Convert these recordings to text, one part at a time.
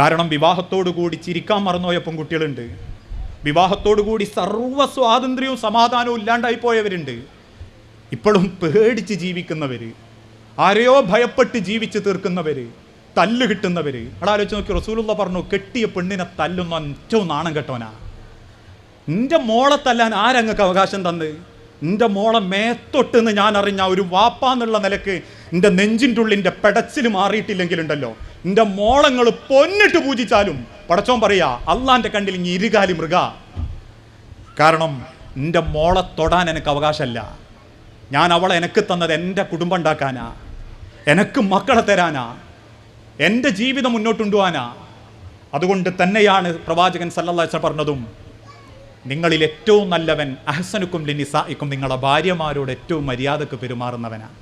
കാരണം വിവാഹത്തോടു കൂടി ചിരിക്കാൻ മറന്നുപോയ പെൺകുട്ടികളുണ്ട്. വിവാഹത്തോടു കൂടി സർവ സ്വാതന്ത്ര്യവും സമാധാനവും ഇല്ലാണ്ടായി പോയവരുണ്ട്. ഇപ്പോഴും പേടിച്ച് ജീവിക്കുന്നവർ ആരെയോ ഭയപ്പെട്ട് ജീവിച്ച് തീർക്കുന്നവർ തല്ല് കിട്ടുന്നവർ അവിടെ ആലോചിച്ച് നോക്കി റസൂലുള്ള പറഞ്ഞു കെട്ടിയ പെണ്ണിനെ തല്ലുന്ന ഏറ്റവും നാണം കെട്ടോനാ നിന്റെ മോളെ തല്ലാൻ ആരങ്ങൾക്ക് അവകാശം തന്ന്? നിന്റെ മോളെ മേത്തൊട്ടെന്ന് ഞാൻ അറിഞ്ഞ ഒരു വാപ്പാന്നുള്ള നിലയ്ക്ക് എന്റെ നെഞ്ചിന്റെ ഉള്ളിന്റെ പെടച്ചിൽ മാറിയിട്ടില്ലെങ്കിലുണ്ടല്ലോ. നിന്റെ മോളങ്ങൾ പൊന്നിട്ട് പൂജിച്ചാലും പടച്ചോൻ പറയാ അള്ളാന്റെ കണ്ടിൽ ഇനി ഇരുകാലി മൃഗ. കാരണം നിന്റെ മോളെ തൊടാൻ എനിക്ക് അവകാശമല്ല ഞാൻ അവളെ എനിക്ക് തന്നത് എന്റെ കുടുംബം ഉണ്ടാക്കാനാ. എനിക്ക് മക്കളെ തരാനാ. എന്റെ ജീവിതം മുന്നോട്ടുണ്ടുവാനാ അതുകൊണ്ട് തന്നെയാണ് പ്രവാചകൻ സല്ലല്ലാഹു പറഞ്ഞതും നിങ്ങളിൽ ഏറ്റവും നല്ലവൻ അഹസനുക്കും ലിനിസായിക്കും നിങ്ങളുടെ ഭാര്യമാരോട് ഏറ്റവും മര്യാദയ്ക്ക് പെരുമാറുന്നവനാണ്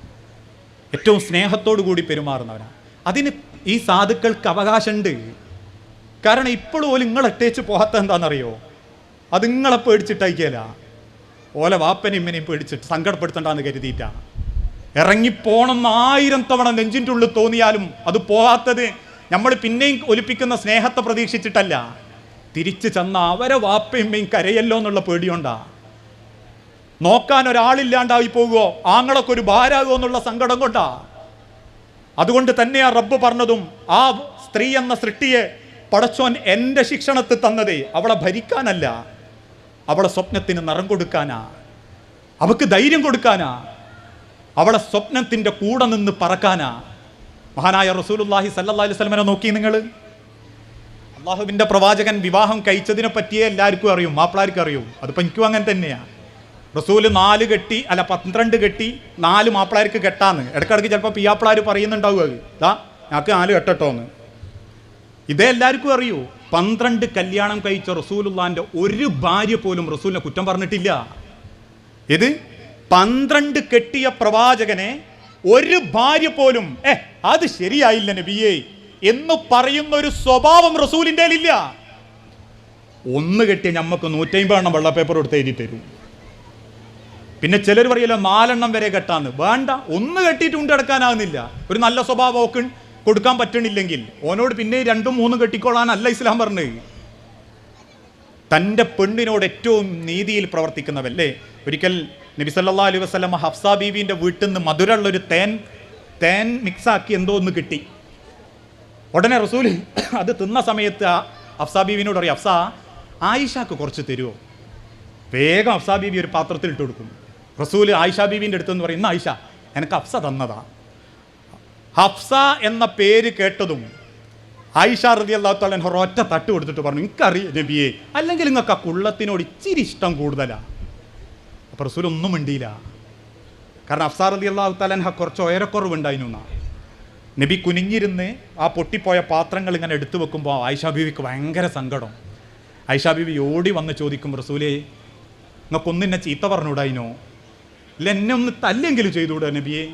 ഏറ്റവും സ്നേഹത്തോടു കൂടി പെരുമാറുന്നവനാണ് അതിന് ഈ സാധുക്കൾക്ക് അവകാശമുണ്ട്. കാരണം ഇപ്പോഴും ഓൽ നിങ്ങളെ ഇട്ടേച്ച് പോകാത്ത എന്താണെന്നറിയോ? അത് നിങ്ങളെ പേടിച്ചിട്ടയക്കല ഓല വാപ്പനെയും ഇമ്മനെയും പേടിച്ചിട്ട് സങ്കടപ്പെടുത്തണ്ടെന്ന് കരുതിയിട്ടാ. ഇറങ്ങിപ്പോണം ആയിരം തവണ നെഞ്ചിന്റെ ഉള്ളിൽ തോന്നിയാലും അത് പോകാത്തത് നമ്മൾ പിന്നെയും ഒലിപ്പിക്കുന്ന സ്നേഹത്തെ പ്രതീക്ഷിച്ചിട്ടല്ല. തിരിച്ചു ചെന്ന അവരെ വാപ്പയമ്മയും കരയല്ലോ എന്നുള്ള പേടിയുണ്ടാ. നോക്കാൻ ഒരാളില്ലാണ്ടായി പോകുമോ ആങ്ങളൊക്കെ ഒരു ഭാരാകുമോ എന്നുള്ള സങ്കടം കൊണ്ടാ. അതുകൊണ്ട് തന്നെ ആ റബ്ബ് പറഞ്ഞതും ആ സ്ത്രീ എന്ന സൃഷ്ടിയെ പടച്ചോൻ എന്റെ ശിക്ഷണത്തിൽ തന്നത് അവളെ ഭരിക്കാനല്ല അവളെ സ്വപ്നത്തിന് നിറം കൊടുക്കാനാ അവക്ക് ധൈര്യം കൊടുക്കാനാ അവളെ സ്വപ്നത്തിന്റെ കൂടെ നിന്ന് പറക്കാനാ. മഹാനായ റസൂലുല്ലാഹി സല്ലല്ലാഹി അലൈഹി സ്വലമനെ നോക്കി നിങ്ങൾ? അള്ളാഹുവിന്റെ പ്രവാചകൻ വിവാഹം കഴിച്ചതിനെ പറ്റിയേ എല്ലാവർക്കും അറിയും മാപ്പിളാർക്കും അറിയും. അതിപ്പോൾ എനിക്കും അങ്ങനെ തന്നെയാണ് റസൂൽ നാല് കെട്ടി അല്ല പന്ത്രണ്ട് കെട്ടി നാല് മാപ്പിളാർക്ക് കെട്ടാന്ന്. ഇടയ്ക്കിടയ്ക്ക് ചിലപ്പോൾ പിയാപ്പിളാർ പറയുന്നുണ്ടാവുക ദാ ഞങ്ങൾക്ക് നാല് കെട്ടട്ടോന്ന്. ഇതേ എല്ലാവർക്കും അറിയൂ പന്ത്രണ്ട് കല്യാണം കഴിച്ച റസൂലുള്ളാന്റെ ഒരു ഭാര്യ പോലും റസൂലിനെ കുറ്റം പറഞ്ഞിട്ടില്ല. ഇത് പന്ത്രണ്ട് കെട്ടിയ പ്രവാചകനെ ഒരു ഭാര്യ പോലും ഏ അത് ശരിയായില്ല നബിയേ എന്ന് പറയുന്ന ഒരു സ്വഭാവം റസൂലിന്റെ ഇല്ല ഒന്ന് കെട്ടിയ ഞമ്മക്ക് നൂറ്റമ്പതെണ്ണം വെള്ള പേപ്പർ കൊടുത്ത് എഴുതി തരും. പിന്നെ ചിലർ പറയല്ലോ നാലെണ്ണം വരെ കെട്ടാന്ന്. വേണ്ട ഒന്ന് കെട്ടിയിട്ട് ഉണ്ട് കിടക്കാനാകുന്നില്ല ഒരു നല്ല സ്വഭാവം ഒക്കെ കൊടുക്കാൻ പറ്റണില്ലെങ്കിൽ. ഓനോട് പിന്നെ രണ്ടും മൂന്നും കെട്ടിക്കോളാനല്ല ഇസ്ലാം പറഞ്ഞത് തന്റെ പെണ്ണിനോട് ഏറ്റവും നീതിയിൽ പ്രവർത്തിക്കുന്നവല്ലേ ഒരിക്കൽ നബി സല്ലാ അലൈഹി വസ്ലം ഹഫ്സ ബീവിന്റെ വീട്ടിൽ നിന്ന് മധുരമുള്ള ഒരു തേൻ തേൻ മിക്സാക്കി എന്തോ ഒന്ന് കിട്ടി. ഉടനെ റസൂൽ അത് തിന്ന സമയത്ത് ആ ഹഫ്സ ബീവിനോട് പറയും ഹഫ്സ ആയിഷാക്ക് കുറച്ച് തരുമോ വേഗം ഹഫ്സ ബീവി ഒരു പാത്രത്തിൽ ഇട്ട് കൊടുക്കും. റസൂൽ ആയിഷ ബീവിന്റെ അടുത്തെന്ന് പറയും ഇന്ന് ആയിഷ എനിക്ക് ഹഫ്സ തന്നതാ. ഹഫ്സ എന്ന പേര് കേട്ടതും ആയിഷ റതി അള്ളാഹുത്താലൻ ഒറ്റ തട്ട് കൊടുത്തിട്ട് പറഞ്ഞു എനിക്കറിയാം നബിയെ അല്ലെങ്കിൽ നിങ്ങൾക്ക് ആ കുള്ളത്തിനോട് ഇച്ചിരി ഇഷ്ടം കൂടുതലാണ് അപ്പോൾ റസൂൽ ഒന്നും മിണ്ടിയില്ല. കാരണം അഫ്സാർ റതി അള്ളാഹുത്താലൻഹ കുറച്ച് ഉയരക്കുറവുണ്ടായിരുന്നു നബി കുനിഞ്ഞിരുന്ന് ആ പൊട്ടിപ്പോയ പാത്രങ്ങൾ ഇങ്ങനെ എടുത്തു വെക്കുമ്പോൾ ആയിഷാ ബീവിക്ക് ഭയങ്കര സങ്കടം. ആയിഷാ ബീവി ഓടി വന്ന് ചോദിക്കും റസൂലേ നിങ്ങൾക്കൊന്നിന്നെ ചീത്ത പറഞ്ഞുകൂടായിനോ? ഇല്ല എന്നെ ഒന്ന് തല്ലെങ്കിലും ചെയ്തുകൂടെ നബിയെ?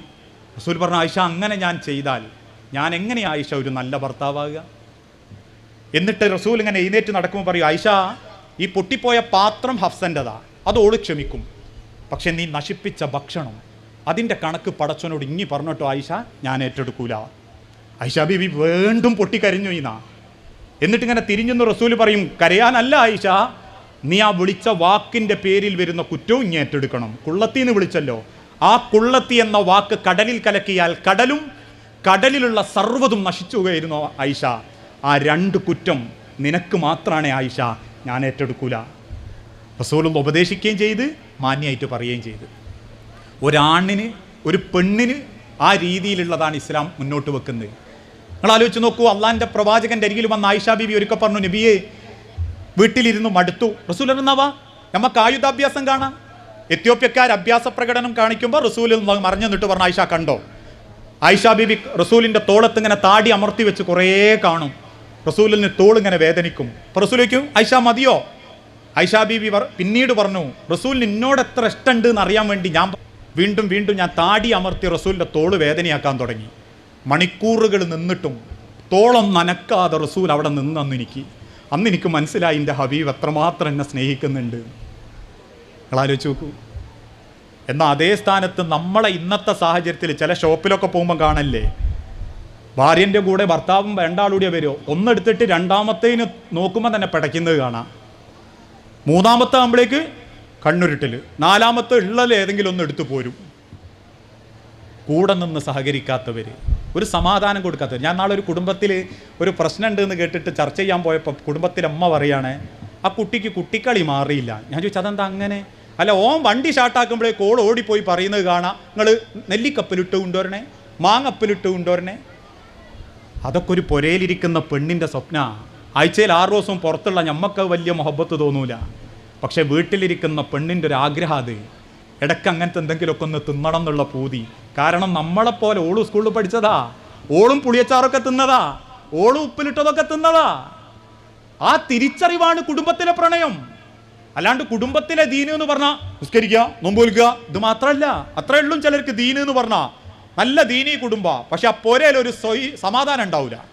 റസൂൽ പറഞ്ഞു ആയിഷ അങ്ങനെ ഞാൻ ചെയ്താൽ ഞാൻ എങ്ങനെ ആയിഷ ഒരു നല്ല ഭർത്താവാകുക? എന്നിട്ട് റസൂൽ ഇങ്ങനെ എഴുന്നേറ്റ് നടക്കുമ്പോൾ പറയും ആയിഷ ഈ പൊട്ടിപ്പോയ പാത്രം ഹഫ്സന്റെതാ. ഓൾ ക്ഷമിക്കും. പക്ഷെ നീ നശിപ്പിച്ച ഭക്ഷണം അതിന്റെ കണക്ക് പടച്ചവനോട് ഇങ്ങി പറഞ്ഞിട്ടോ ആയിഷ ഞാൻ ഏറ്റെടുക്കൂല. ആയിഷ ബീബി വീണ്ടും പൊട്ടിക്കരിഞ്ഞു ഇന്നാ. എന്നിട്ട് ഇങ്ങനെ തിരിഞ്ഞെന്ന് റസൂൽ പറയും കരയാനല്ല ആയിഷ നീ ആ വിളിച്ച വാക്കിന്റെ പേരിൽ വരുന്ന കുറ്റവും നീ ഏറ്റെടുക്കണം. കുള്ളത്തി എന്ന് വിളിച്ചല്ലോ. ആ കുള്ളത്തി എന്ന വാക്ക് കടലിൽ കലക്കിയാൽ കടലും കടലിലുള്ള സർവതും നശിച്ചു പോയിരുന്നു ആയിഷ. ആ രണ്ട് കുറ്റം നിനക്ക് മാത്രമാണ് ആയിഷ. ഞാൻ ഏറ്റെടുക്കൂല. റസൂലൊന്ന് ഉപദേശിക്കുകയും ചെയ്ത് മാന്യമായിട്ട് പറയുകയും ചെയ്ത്. ഒരാണിന് ഒരു പെണ്ണിന് ആ രീതിയിലുള്ളതാണ് ഇസ്ലാം മുന്നോട്ട് വെക്കുന്നത്. നിങ്ങൾ ആലോചിച്ച് നോക്കൂ അള്ളാന്റെ പ്രവാചകന്റെ അരികിൽ വന്ന ആയിഷ ബീബി ഒരുക്കെ പറഞ്ഞു നബിയെ വീട്ടിലിരുന്നു മടുത്തു. റസൂൽ എന്നാവാ? നമുക്ക് ആയുധാഭ്യാസം കാണാം. എത്യോപ്യക്കാർ അഭ്യാസ പ്രകടനം കാണിക്കുമ്പോൾ റസൂലിൽ മറിഞ്ഞു നിന്നിട്ട് പറഞ്ഞ ആയിഷ കണ്ടോ? ആയിഷ ബിബി റസൂലിന്റെ തോളത്ത് ഇങ്ങനെ താടി അമർത്തി വെച്ച് കുറേ കാണും. റസൂലിന് ഇങ്ങനെ വേദനിക്കും. അപ്പോൾ റസൂലിക്കും ആയിഷ മതിയോ? ആയിഷ ബീബി പിന്നീട് പറഞ്ഞു റസൂലിന് എന്നോട് എത്ര ഇഷ്ടമുണ്ട് എന്ന് അറിയാൻ വേണ്ടി ഞാൻ വീണ്ടും വീണ്ടും ഞാൻ താടി അമർത്തി റസൂലിന്റെ തോൾ വേദനയാക്കാൻ തുടങ്ങി. മണിക്കൂറുകൾ നിന്നിട്ടും തോളം നനക്കാതെ റസൂൽ അവിടെ നിന്നു എനിക്ക്. അന്ന് എനിക്ക് മനസ്സിലായി എന്റെ ഹബീബ് എത്രമാത്രം എന്നെ സ്നേഹിക്കുന്നുണ്ട്. നിങ്ങളാലോചിച്ച് നോക്കൂ. എന്നാൽ അതേ സ്ഥാനത്ത് നമ്മളെ ഇന്നത്തെ സാഹചര്യത്തിൽ ചില ഷോപ്പിലൊക്കെ പോകുമ്പോൾ കാണല്ലേ? ഭാര്യന്റെ കൂടെ ഭർത്താവും രണ്ടാളൂടെ വരുമോ ഒന്നെടുത്തിട്ട് രണ്ടാമത്തേന് നോക്കുമ്പോൾ തന്നെ പിടയ്ക്കുന്നത് കാണാം. മൂന്നാമത്തെ ആകുമ്പോഴേക്ക് കണ്ണുരുട്ടൽ നാലാമത്തെ ഉള്ളൽ ഏതെങ്കിലും ഒന്ന് എടുത്തു പോരും. കൂടെ നിന്ന് സഹകരിക്കാത്തവർ ഒരു സമാധാനം കൊടുക്കാത്തത്. ഞാൻ നാളെ ഒരു കുടുംബത്തിൽ ഒരു പ്രശ്നമുണ്ട് എന്ന് കേട്ടിട്ട് ചർച്ച ചെയ്യാൻ പോയപ്പോൾ കുടുംബത്തിലെ അമ്മ പറയുകയാണ് ആ കുട്ടിക്ക് കുട്ടിക്കളി മാറിയില്ല. ഞാൻ ചോദിച്ചു അതെന്താ അങ്ങനെ? അല്ല ഓം വണ്ടി ഷാട്ടാക്കുമ്പോഴേ കോൾ ഓടിപ്പോയി പറയുന്നത് കാണാം. നിങ്ങൾ നെല്ലിക്കപ്പിലിട്ട് കൊണ്ടുവരണേ മാങ്ങപ്പിലിട്ട് കൊണ്ടുവരണേ. അതൊക്കെ ഒരു പുരയിലിരിക്കുന്ന പെണ്ണിന്റെ സ്വപ്ന. ആഴ്ചയിൽ ആറ് ദിവസവും പുറത്തുള്ള ഞമ്മക്ക് വലിയ മുഹബത്ത് തോന്നൂല. പക്ഷേ വീട്ടിലിരിക്കുന്ന പെണ്ണിന്റെ ഒരു ആഗ്രഹം അത്. ഇടയ്ക്ക് അങ്ങനത്തെ എന്തെങ്കിലുമൊക്കെ ഒന്ന് തിന്നണം എന്നുള്ള പൂതി. കാരണം നമ്മളെപ്പോലെ ഓളും സ്കൂളിൽ പഠിച്ചതാ. ഓളും പുളിയച്ചാറൊക്കെ തിന്നതാ. ഓളും ഉപ്പിലിട്ടതൊക്കെ തിന്നതാ. ആ തിരിച്ചറിവാണ് കുടുംബത്തിലെ പ്രണയം. അല്ലാണ്ട് കുടുംബത്തിലെ ദീന് എന്ന് പറഞ്ഞാൽ നിസ്കരിക്കുക നോമ്പോലിക്കുക ഇത് മാത്രമല്ല അത്രേ ഉള്ളൂ ചിലർക്ക് ദീന് എന്ന് പറഞ്ഞാൽ നല്ല ദീനി കുടുംബ. പക്ഷെ ആ പൊരയിൽ ഒരു സ്വയ് സമാധാനം ഉണ്ടാവില്ല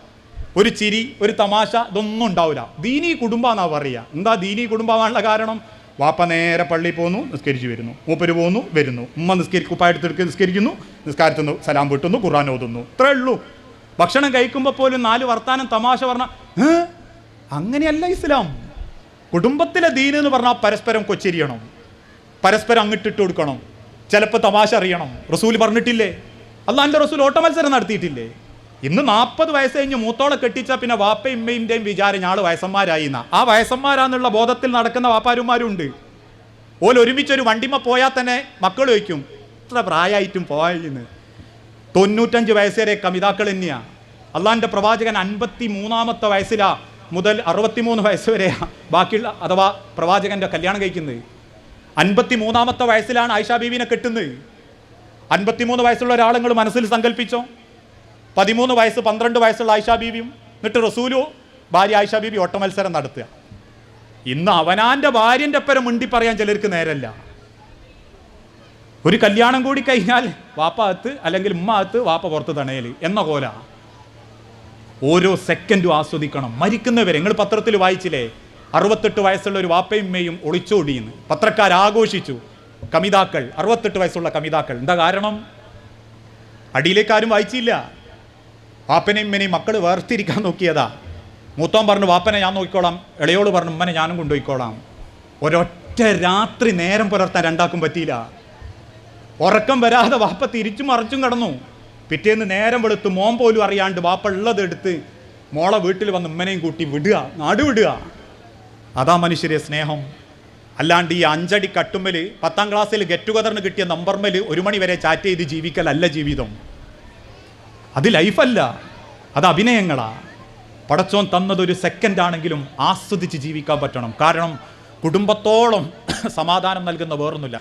ഒരു ചിരി ഒരു തമാശ ഇതൊന്നും ഉണ്ടാവില്ല ദീനി എന്നാ പറയുക. എന്താ ദീനി കുടുംബമാണുള്ള കാരണം? വാപ്പ നേരെ പള്ളിയിൽ പോകുന്നു നിസ്കരിച്ച് വരുന്നു. മൂപ്പര് പോകുന്നു വരുന്നു. ഉമ്മ നിസ്കരി കുപ്പായെടുത്തെടുക്ക് നിസ്കരിക്കുന്നു നിസ്കാരത്തുന്നു സലാം വീട്ടുന്നു ഖുർആൻ ഓതുന്നു. ഇത്രേ ഉള്ളൂ. ഭക്ഷണം കഴിക്കുമ്പോൾ പോലും നാല് വർത്താനം തമാശ പറഞ്ഞ അങ്ങനെയല്ല ഇസ്ലാം. കുടുംബത്തിലെ ദീൻ എന്ന് പറഞ്ഞാൽ പരസ്പരം കൊച്ചിരിയണം. പരസ്പരം അങ്ങിട്ടിട്ട് കൊടുക്കണം. ചിലപ്പോൾ തമാശ അറിയണം. റസൂൽ പറഞ്ഞിട്ടില്ലേ? അല്ല എന്റെ റസൂൽ ഓട്ടമത്സരം നടത്തിയിട്ടില്ലേ? ഇന്ന് നാൽപ്പത് വയസ്സ് കഴിഞ്ഞ് മൂത്തോളെ കെട്ടിച്ച പിന്നെ വാപ്പയും ഇമ്മയുടെയും വിചാരം ഞാൾ വയസ്സന്മാരായി എന്നാ ആ വയസ്സന്മാരാന്നുള്ള ബോധത്തിൽ നടക്കുന്ന വാപ്പാരുമാരും ഉണ്ട് ഓൽ ഒരുമിച്ചൊരു വണ്ടിമ പോയാൽ തന്നെ മക്കൾ വയ്ക്കും ഇത്ര പ്രായമായിട്ടും പോയെന്ന്. തൊണ്ണൂറ്റഞ്ച് വയസ്സ് വരെ കമിതാക്കൾ തന്നെയാണ് അള്ളാഹിന്റെ പ്രവാചകൻ അൻപത്തി മൂന്നാമത്തെ വയസ്സിലാ മുതൽ അറുപത്തിമൂന്ന് വയസ്സ് വരെയാ ബാക്കിയുള്ള അഥവാ പ്രവാചകന്റെ കല്യാണം കഴിക്കുന്നത്. അൻപത്തി മൂന്നാമത്തെ വയസ്സിലാണ് ആയിഷ ബീവിനെ കെട്ടുന്നത്. അൻപത്തിമൂന്ന് വയസ്സുള്ള ഒരാളുങ്ങൾ മനസ്സിൽ സങ്കല്പിച്ചോ പതിമൂന്ന് വയസ്സ് പന്ത്രണ്ട് വയസ്സുള്ള ആയിഷാ ബീവിയും എന്നിട്ട് റസൂലു ഭാര്യ ആയിഷാ ബീവി ഓട്ടമത്സരം നടത്തുക. ഇന്ന് അവനാന്റെ ഭാര്യന്റെ പരം മുണ്ടി പറയാൻ ചിലർക്ക് നേരല്ല. ഒരു കല്യാണം കൂടി കഴിഞ്ഞാൽ വാപ്പ അകത്ത് അല്ലെങ്കിൽ ഉമ്മ അകത്ത് വാപ്പ പുറത്ത് തണയൽ എന്ന കോല. ഓരോ സെക്കൻഡും ആസ്വദിക്കണം. മരിക്കുന്നവരെ നിങ്ങൾ പത്രത്തിൽ വായിച്ചില്ലേ? അറുപത്തെട്ട് വയസ്സുള്ള ഒരു വാപ്പയും ഉമ്മയും ഒളിച്ചോടിയെന്ന്. പത്രക്കാർ ആഘോഷിച്ചു. കമിതാക്കൾ അറുപത്തെട്ട് വയസ്സുള്ള കമിതാക്കൾ. എന്താ കാരണം? അടിയിലേക്കാരും വായിച്ചില്ല. വാപ്പനെയും ഇമ്മനെയും മക്കൾ വേർതിരിക്കാൻ നോക്കിയതാ. മൂത്തോൻ പറഞ്ഞു വാപ്പനെ ഞാൻ നോക്കിക്കോളാം. ഇളയോട് പറഞ്ഞു ഉമ്മനെ ഞാനും കൊണ്ടുപോയിക്കോളാം. ഒരൊറ്റ രാത്രി നേരം പുലർത്താൻ രണ്ടാക്കും പറ്റിയില്ല. ഉറക്കം വരാതെ വാപ്പ തിരിച്ചും മറിച്ചും കടന്നു. പിറ്റേന്ന് നേരം വെളുത്ത് മോൻ പോലും അറിയാണ്ട് വാപ്പ ഉള്ളത് എടുത്ത് മോളെ വീട്ടിൽ വന്ന് ഉമ്മനെയും കൂട്ടി വിടുക നാട് വിടുക. അതാ മനുഷ്യരെ സ്നേഹം. അല്ലാണ്ട് ഈ അഞ്ചടി കട്ടുമ്മൽ പത്താം ക്ലാസ്സിൽ ഗെറ്റ് ടുഗദറിന് കിട്ടിയ നമ്പർമേൽ ഒരു മണി വരെ ചാറ്റ് ചെയ്ത് ജീവിക്കലല്ല ജീവിതം. അത് ലൈഫല്ല അത് അഭിനയങ്ങളാ. പടച്ചോൻ തന്നതൊരു സെക്കൻഡ് ആണെങ്കിലും ആസ്വദിച്ച് ജീവിക്കാൻ പറ്റണം. കാരണം കുടുംബത്തോളം സമാധാനം നൽകുന്ന വേറൊന്നുമില്ല.